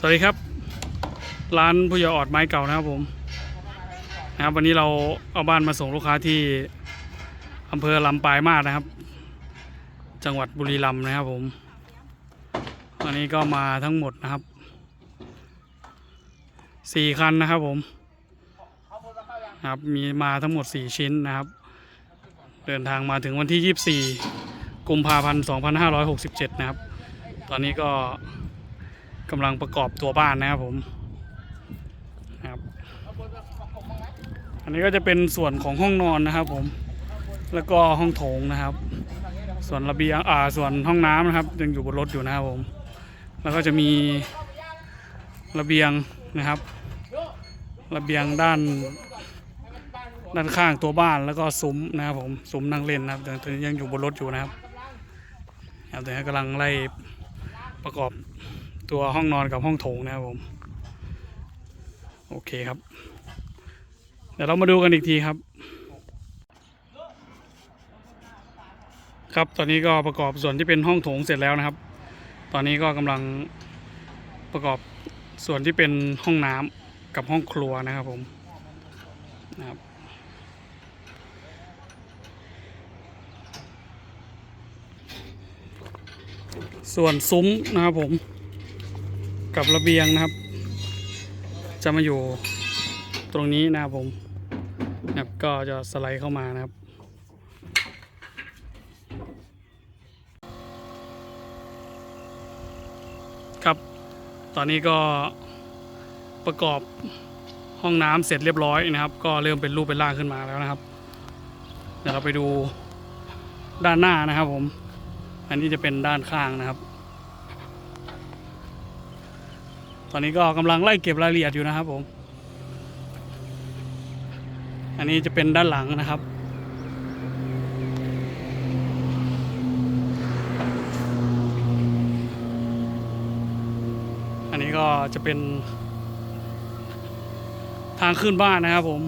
สวัสดีครับ ร้านผู้ยาออดไม้เก่านะครับผมนะครับ วันนี้เราเอาบ้านมาส่งลูกค้าที่อำเภอลำปลายมาศนะครับ จังหวัดบุรีรัมย์นะครับผมวันนี้ก็มาทั้งหมดนะครับสี่คันนะครับผมนะครับมีมาทั้งหมดสี่ชิ้นนะครับ เดินทางมาถึงวันที่24กุมภาพันธ์2567นะครับ ตอนนี้ก็ กำลังประกอบตัวบ้านนะครับผมครับอันนี้ก็จะเป็นส่วนของห้องนอนนะครับผม แล้วก็ห้องโถงนะครับ ส่วนระเบียงอ่าส่วนห้องน้ำนะครับ ยังอยู่บนรถอยู่นะครับผม แล้วก็จะมีระเบียงนะครับ ระเบียงด้านด้านข้างตัวบ้านแล้วก็ซุ้มนะครับผมซุ้มนั่งเล่นนะครับตอนนี้ยังอยู่บนรถอยู่นะครับครับแต่กำลังไล่ประกอบ ตัวห้องนอนกับห้องโถงนะครับผม โอเคครับ เดี๋ยวเรามาดูกันอีกทีครับ ครับตอนนี้ก็ประกอบส่วนที่เป็นห้องโถงเสร็จแล้วนะครับ ตอนนี้ก็กำลังประกอบส่วนที่เป็นห้องน้ำกับห้องครัวนะครับผมนะครับส่วนซุ้มนะครับผม กับระเบียงนะครับ จะมาอยู่ตรงนี้นะครับผมนะครับก็จะสไลด์เข้ามานะครับครับ ตอนนี้ก็ประกอบห้องน้ำเสร็จเรียบร้อยนะครับ ก็เริ่มเป็นรูปเป็นร่างขึ้นมาแล้วนะครับ เดี๋ยวเราไปดูด้านหน้านะครับผม อันนี้จะเป็นด้านข้างนะครับ ตอนนี้ก็กำลังไล่เก็บรายละเอียดอยู่นะครับผม อันนี้จะเป็นด้านหลังนะครับอันนี้ก็จะเป็นทางขึ้นบ้านนะครับผม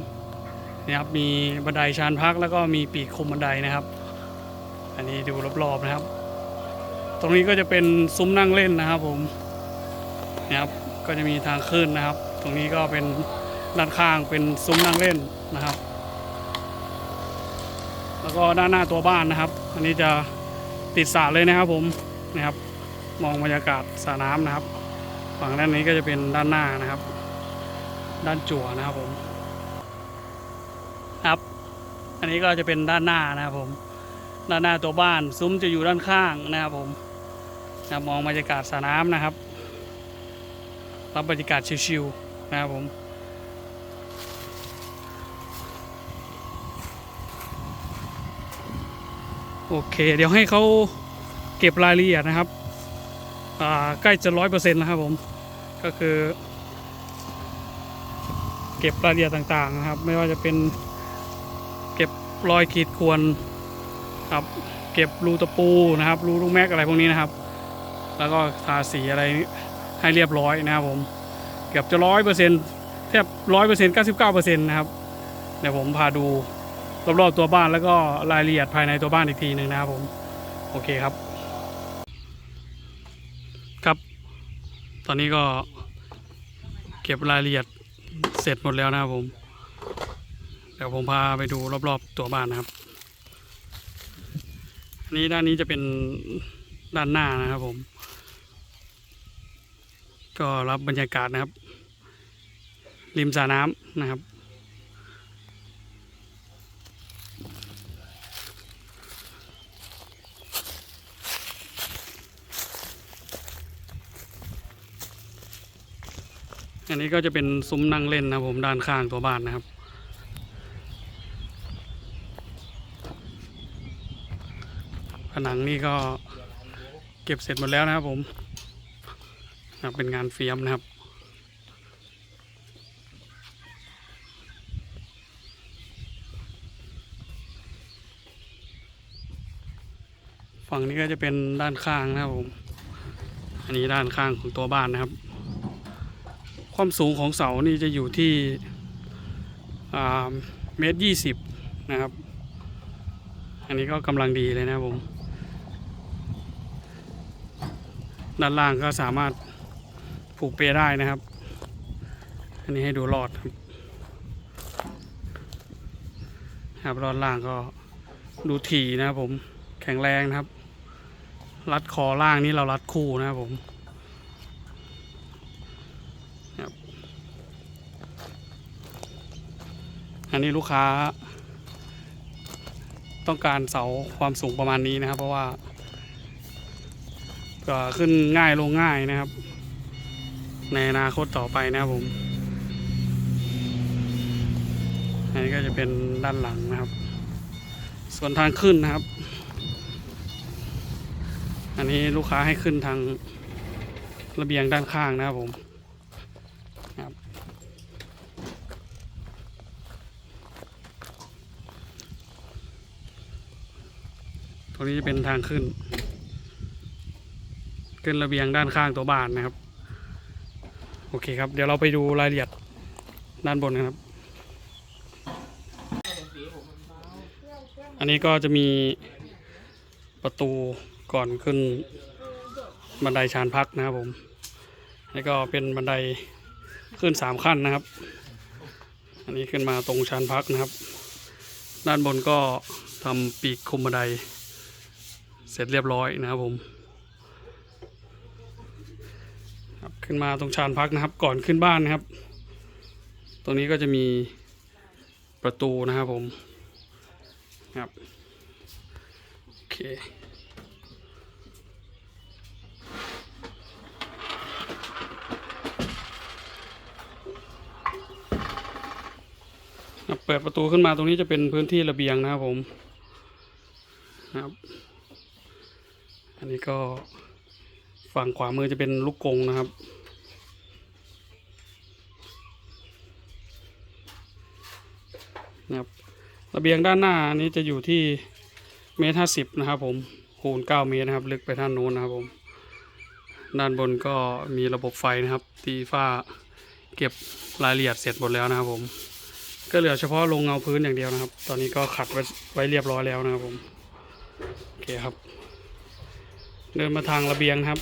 นี่ครับมีบันไดชานพักแล้วก็มีปีกคมบันไดนะครับ อันนี้ดูรอบๆนะครับ ตรงนี้ก็จะเป็นซุ้มนั่งเล่นนะครับผมนี่ครับ ก็จะมีทางขึ้นนะครับ ตรงนี้ก็เป็นด้านข้างเป็นซุ้มนั่งเล่นนะครับ แล้วก็ด้านหน้าตัวบ้านนะครับ อันนี้จะติดสระเลยนะครับผมนะครับ มองบรรยากาศสระน้ำนะครับ ฝั่งด้านนี้ก็จะเป็นด้านหน้านะครับ ด้านจั่วนะครับผมครับ อันนี้ก็จะเป็นด้านหน้านะครับผมด้านหน้าตัวบ้านซุ้มจะอยู่ด้านข้างนะครับผมนะมองบรรยากาศสระน้ำนะครับ รับบรรยากาศชิวๆนะครับผมโอเค เดี๋ยวให้เขาเก็บรายละเอียดนะครับใกล้จะร้อยเปอร์เซ็นต์นะครับผม ก็คือ เก็บรายละเอียดต่างๆนะครับ ไม่ว่าจะเป็นเก็บรอยขีดข่วนครับ เก็บรูตะปูนะครับ รูลูกแม็กอะไรพวกนี้นะครับ แล้วก็ทาสีอะไร ให้เรียบร้อยนะครับผม เกือบจะร้อยเปอร์เซ็นต์แทบร้อยเปอร์เซ็นต์เก้าสิบเก้าเปอร์เซ็นต์นะครับเดี๋ยวผมพาดูรอบๆตัวบ้านแล้วก็รายละเอียดภายในตัวบ้านอีกทีหนึ่งนะครับผม โอเคครับ ครับ ตอนนี้ก็เก็บรายละเอียดเสร็จหมดแล้วนะครับผม เดี๋ยวผมพาไปดูรอบๆตัวบ้านนะครับอันนี้ด้านนี้จะเป็นด้านหน้านะครับผม ก็รับบรรยากาศนะครับ ริมสระน้ำนะครับ อันนี้ก็จะเป็นซุ้มนั่งเล่นนะผมด้านข้างตัวบ้านนะครับผนังนี่ก็เก็บเสร็จหมดแล้วนะครับผม นะเป็นงานเฟียมนะครับ ฝั่งนี้ก็จะเป็นด้านข้างนะครับผม อันนี้ด้านข้างของตัวบ้านนะครับ ความสูงของเสานี่จะอยู่ที่เมตรยี่สิบนะครับ อันนี้ก็กำลังดีเลยนะครับผม ด้านล่างก็สามารถ ผูกเปได้นะครับ อันนี้ให้ดูรอดครับครับรอดล่างก็ดูถี่นะครับผมแข็งแรงนะครับ รัดคอล่างนี่เรารัดคู่นะครับผมครับอันนี้ลูกค้า ต้องการเสาความสูงประมาณนี้นะครับ เพราะว่าก็ขึ้นง่ายลงง่ายนะครับ ในอนาคตต่อไปนะครับผม อันนี้ก็จะเป็นด้านหลังนะครับ ส่วนทางขึ้นนะครับ อันนี้ลูกค้าให้ขึ้นทางระเบียงด้านข้างนะครับผมครับตรงนี้จะเป็นทางขึ้น ขึ้นระเบียงด้านข้างตัวบ้านนะครับ โอเคครับ เดี๋ยวเราไปดูรายละเอียดด้านบนนะครับ อันนี้ก็จะมีประตูก่อนขึ้นบันไดชานพักนะครับผม นี่ก็เป็นบันไดขึ้นสามขั้นนะครับ อันนี้ขึ้นมาตรงชานพักนะครับ ด้านบนก็ทำปีกคุมบันได เสร็จเรียบร้อยนะครับผมครับ ขึ้นมาตรงชานพักนะครับ ก่อนขึ้นบ้านนะครับ ตรงนี้ก็จะมีประตูนะครับผมครับโอเคเปิดประตูขึ้นมาตรงนี้จะเป็นพื้นที่ระเบียงนะครับผมครับ อันนี้ก็ฝั่งขวามือจะเป็นลูกกงนะครับ นะครับระเบียงด้านหน้านี้จะอยู่ที่เมตรห้าสิบนะครับผมคูณเก้าเมตรนะครับ ลึกไปท่านโน้นนะครับผมด้านบนก็มีระบบไฟนะครับ ตีฝ้าเก็บรายละเอียดเสร็จหมดแล้วนะครับผม ก็เหลือเฉพาะลงเงาพื้นอย่างเดียวนะครับ ตอนนี้ก็ขัดไว้ไว้เรียบร้อยแล้วนะครับผมโอเคครับ เดินมาทางระเบียงครับ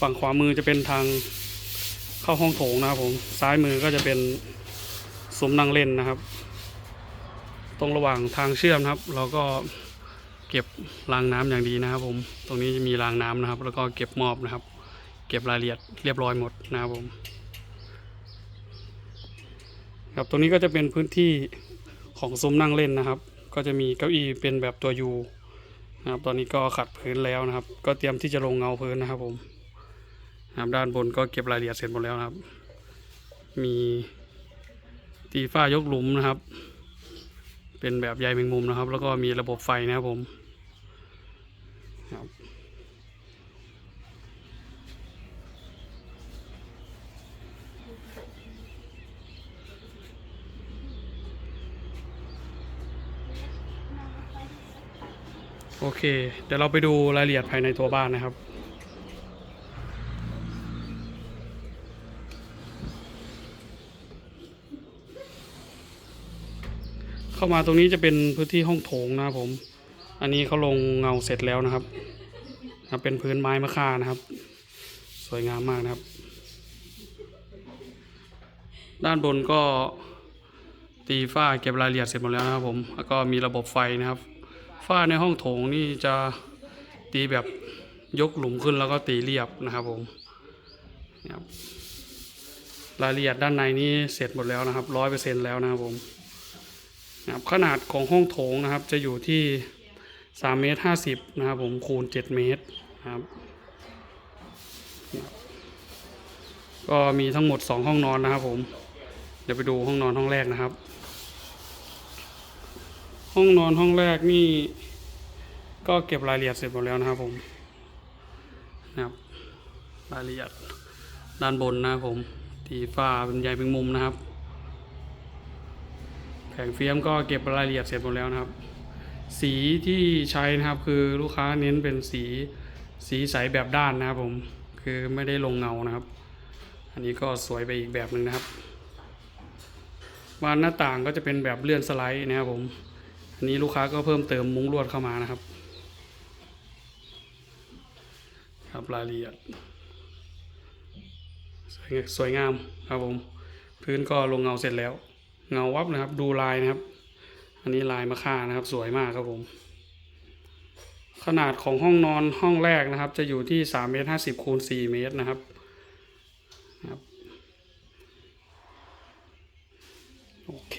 ฝั่งขวามือจะเป็นทางเข้าห้องโถงนะครับผม ซ้ายมือก็จะเป็น ซุ้มนั่งเล่นนะครับ ตรงระหว่างทางเชื่อมนะครับ เราก็เก็บรางน้ำอย่างดีนะครับ ผม ตรงนี้จะมีรางน้ำนะครับ แล้วก็เก็บมอบนะครับ เก็บรายละเอียดเรียบร้อยหมดนะครับผม ครับตรงนี้ก็จะเป็นพื้นที่ของซุ้มนั่งเล่นนะครับ ก็จะมีเก้าอี้เป็นแบบตัวยูนะครับ ตอนนี้ก็ขัดพื้นแล้วนะครับ ก็เตรียมที่จะลงเงาพื้นนะครับผมนะครับด้านบนก็เก็บรายละเอียดเสร็จหมดแล้วนะครับ มี ตีฝ้ายกหลุมนะครับ เป็นแบบใยแมงมุมนะครับ แล้วก็มีระบบไฟนะครับผมครับโอเค เดี๋ยวเราไปดูรายละเอียดภายในตัวบ้านนะครับ เข้ามาตรงนี้จะเป็นพื้นที่ห้องโถงนะครับผม อันนี้เขาลงเงาเสร็จแล้วนะครับนะเป็นพื้นไม้มะค่านะครับ สวยงามมากนะครับ ด้านบนก็ตีฝ้าเก็บรายละเอียดเสร็จหมดแล้วนะครับผม แล้วก็มีระบบไฟนะครับ ฝ้าในห้องโถงนี่จะตีแบบยกหลุมขึ้นแล้วก็ตีเรียบนะครับผมนะครับรายละเอียดด้านในนี้เสร็จหมดแล้วนะครับร้อยเปอร์เซ็นแล้วนะครับผม นะครับขนาดของห้องโถงนะครับ จะอยู่ที่3เมตร50นะครับผมคูณ 7 เมตรนะครับ ก็มีทั้งหมด 2 ห้องนอนนะครับ ผม เดี๋ยวไปดูห้องนอนห้องแรกนะครับ ห้องนอนห้องแรกนี่ ก็เก็บรายละเอียดเสร็จหมดแล้วนะครับผมนะครับรายละเอียดด้านบนนะครับผมตีฝ้าเป็นใยเป็นมุมนะครับ แผงเฟียมก็เก็บรายละเอียดเสร็จหมดแล้วนะครับ สีที่ใช้นะครับคือลูกค้าเน้นเป็นสีสีใสแบบด้านนะครับผมคือไม่ได้ลงเงานะครับ อันนี้ก็สวยไปอีกแบบหนึ่งนะครับบานหน้าต่างก็จะเป็นแบบเลื่อนสไลด์นะครับผมอันนี้ลูกค้าก็เพิ่มเติมมุ้งลวดเข้ามานะครับ ครับรายละเอียดสวยสวยงามครับผม พื้นก็ลงเงาเสร็จแล้ว เงาวับนะครับ ดูลายนะครับ อันนี้ลายมะค่านะครับ สวยมากครับผม ขนาดของห้องนอนห้องแรกนะครับ จะอยู่ที่3เมตร50คูณ4เมตรนะครับนะครับ โอเค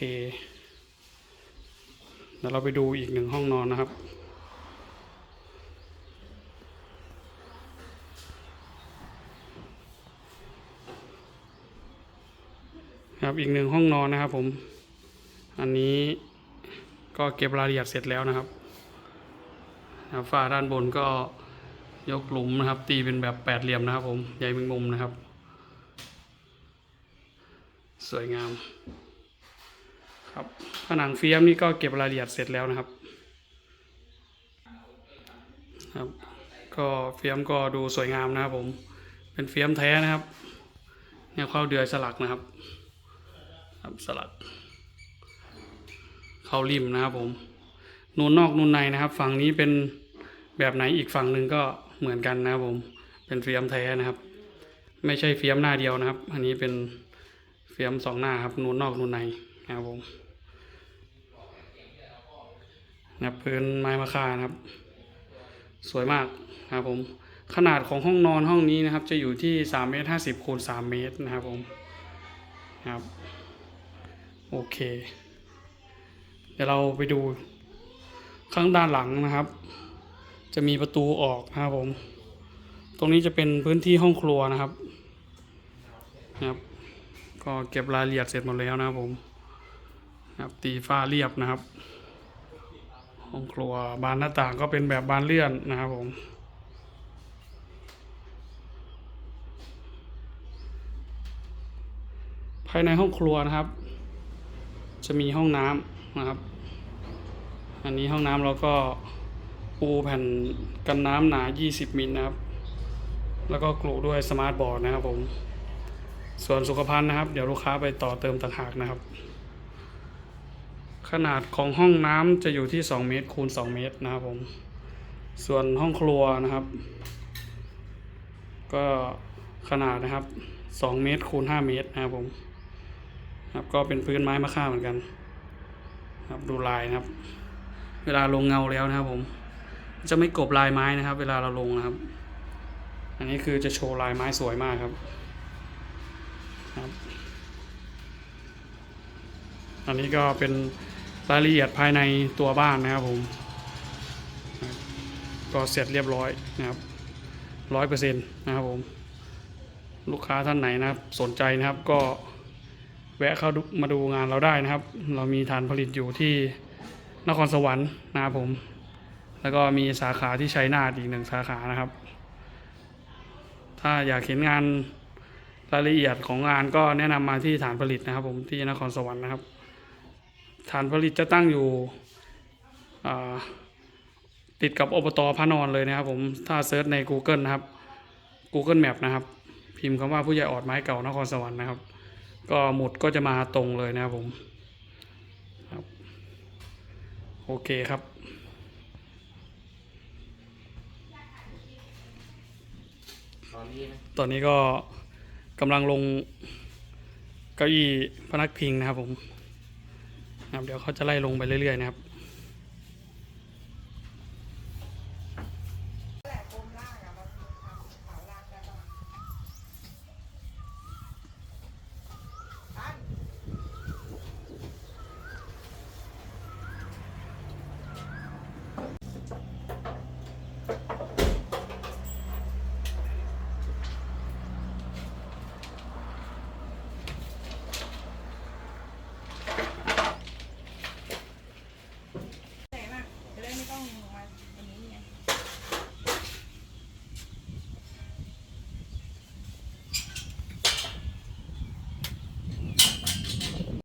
เดี๋ยวเราไปดูอีกหนึ่งห้องนอนนะครับ ครับอีกหนึ่งห้องนอนนะครับผม อันนี้ก็เก็บรายละเอียดเสร็จแล้วนะครับนะฝ้าด้านบนก็ยกหลุมนะครับ ตีเป็นแบบแปดเหลี่ยมนะครับ ผมใยแมงมุมนะครับ สวยงาม ครับผนังเฟียมนี่ก็เก็บรายละเอียดเสร็จแล้วนะครับ ครับ ก็เฟียมก็ดูสวยงามนะครับ ผมเป็นเฟียมแท้นะครับแนวเข้าเดือยสลักนะครับ ครับสลัก เข้าริมนะครับผมนูนนอกนูนในนะครับ ฝั่งนี้เป็นแบบไหนอีกฝั่งหนึ่งก็เหมือนกันนะครับผมเป็นเฟียมแท้นะครับ ไม่ใช่เฟียมหน้าเดียวนะครับ อันนี้เป็นเฟียมสองหน้าครับนูนนอกนูนในนะครับผมนะครับพื้นไม้มะค่านะครับ สวยมากนะครับผมขนาดของห้องนอนห้องนี้นะครับ จะอยู่ที่3เมตร50คูณ3เมตรนะครับผมนะครับ โอเค เดี๋ยวเราไปดูข้างด้านหลังนะครับ จะมีประตูออกนะครับผม ตรงนี้จะเป็นพื้นที่ห้องครัวนะครับนะครับก็เก็บรายละเอียดเสร็จหมดแล้วนะครับผมนะครับตีฝ้าเรียบนะครับ ห้องครัวบานหน้าต่างก็เป็นแบบบานเลื่อนนะครับผมภายในห้องครัวนะครับ จะมีห้องน้ำนะครับ อันนี้ห้องน้ำเราก็ปูแผ่นกันน้ำหนา 20 มิลนะครับ แล้วก็กลุด้วยสมาร์ทบอร์ดนะครับผม ส่วนสุขภัณฑ์นะครับ เดี๋ยวลูกค้าไปต่อเติมต่างหากนะครับ ขนาดของห้องน้ำจะอยู่ที่ 2 เมตรคูณ 2 เมตรนะครับผม ส่วนห้องครัวนะครับ ก็ขนาดนะครับ 2 เมตรคูณ 5 เมตรนะครับผม ครับ ก็เป็นพื้นไม้มะค่าเหมือนกัน ครับดูลายนะครับ เวลาลงเงาแล้วนะครับ ผม จะไม่กบลายไม้นะครับ เวลาเราลงนะครับ อันนี้คือจะโชว์ลายไม้สวยมากครับ ครับ อันนี้ก็เป็นรายละเอียดภายในตัวบ้านนะครับ ผมก็เสร็จเรียบร้อยนะครับร้อยเปอร์เซ็นต์นะครับผม ลูกค้าท่านไหนนะครับ สนใจนะครับก็ แวะเข้ามาดูงานเราได้นะครับ เรามีฐานผลิตอยู่ที่นครสวรรค์นะครับผม แล้วก็มีสาขาที่ชัยนาทอีกหนึ่งสาขานะครับ ถ้าอยากเห็นงานรายละเอียดของงานก็แนะนำมาที่ฐานผลิตนะครับ ผมที่นครสวรรค์นะครับ ฐานผลิตจะตั้งอยู่ติดกับอบตพระนอนเลยนะครับ ผมถ้าเซิร์ชใน Google นะครับ Google Map นะครับ พิมพ์คำว่าผู้ใหญ่ออดไม้เก่านครสวรรค์นะครับ ก็หมุดก็จะมาตรงเลยนะครับผมครับโอเคครับตอนนี้ตอนนี้ก็กำลังลงเก้าอี้พนักพิงนะครับผมครับเดี๋ยวเขาจะไล่ลงไปเรื่อยๆนะครับ